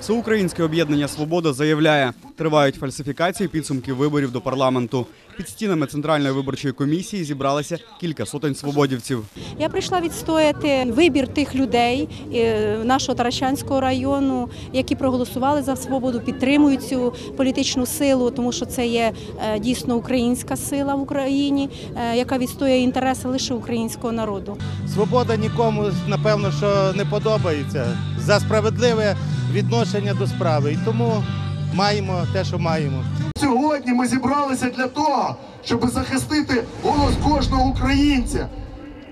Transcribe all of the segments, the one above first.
Всеукраїнське об'єднання Свобода заявляє, тривають фальсифікації підсумків виборів до парламенту. Під стінами центральної виборчої комісії зібралися кілька сотень свободівців. Я прийшла відстояти вибір тих людей е, нашого Таращанського району, які проголосували за свободу, підтримують цю політичну силу, тому що це є е, дійсно українська сила в Україні, е, яка відстоює інтереси лише українського народу. Свобода нікому, напевно, що не подобається за справедливе відношення до справи. І тому маємо те, що маємо. Сьогодні ми зібралися для того, щоб захистити голос кожного українця.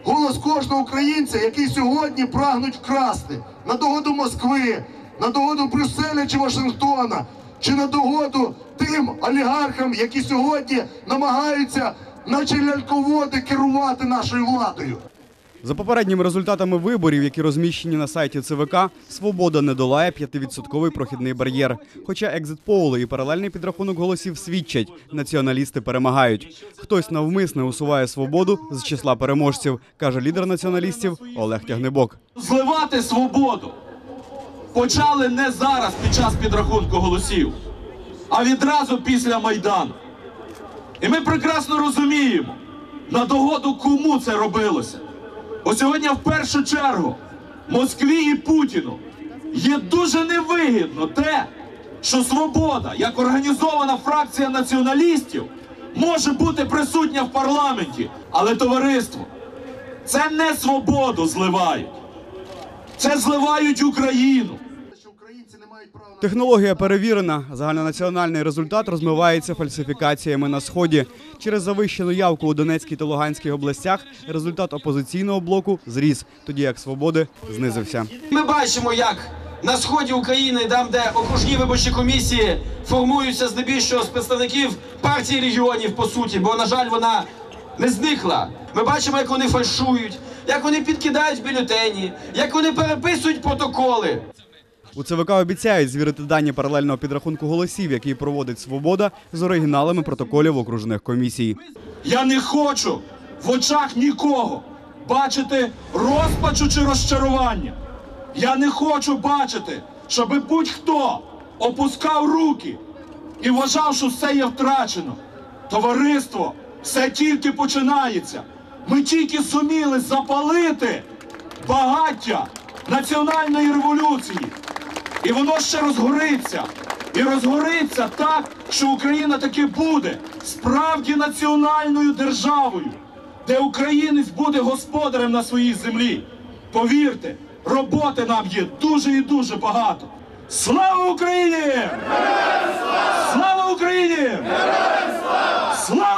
Голос кожного українця, який сьогодні прагнуть вкрасти на догоду Москви, на догоду Брюсселя чи Вашингтона, чи на догоду тим олігархам, які сьогодні намагаються, наче ляльководи, керувати нашою владою. За попередніми результатами виборів, які розміщені на сайті ЦВК, Свобода не долає 5-відсотковий прохідний бар'єр. Хоча екзит-поли і паралельний підрахунок голосів свідчать, націоналісти перемагають. Хтось навмисне усуває свободу з числа переможців, каже лідер націоналістів Олег Тягнебок. зливати свободу почали не зараз під час підрахунку голосів, а відразу після Майдану. І ми прекрасно розуміємо, на догоду кому це робилося. Бо сьогодні в першу чергу Москві і Путіну є дуже невигідно те, що свобода, як організована фракція націоналістів, може бути присутня в парламенті, але товариство. Це не свободу зливають. Це зливають Україну. Що українці не мають права на Технологія перевірена. Загальнонаціональний результат розмивається фальсифікаціями на сході. Через завищену явку у Донецькій та Луганській областях результат опозиційного блоку зріс, тоді як свободи знизився. Ми бачимо, як на сході України, там, де окружні виборчі комісії формуються здебільшого з представників партії регіонів, по суті, бо, на жаль, вона не зникла. Ми бачимо, як вони фальшують, як вони підкидають бюлетені, як вони переписують протоколи. У ЦВК обіцяють звірити дані паралельного підрахунку голосів, який проводить свобода з оригіналами протоколів окружних комісій. Я не хочу в очах нікого бачити розпачу чи розчарування. Я не хочу бачити, щоб будь-хто опускав руки і вважав, що все є втрачено. Товариство, все тільки починається. Ми тільки суміли запалити багаття національної революції. І воно ще розгориться. І розгориться так, що Україна таки буде справді національною державою, де українець буде господарем на своїй землі. Повірте, роботи нам є дуже і дуже багато. Слава Україні! Слава Україні! Слава!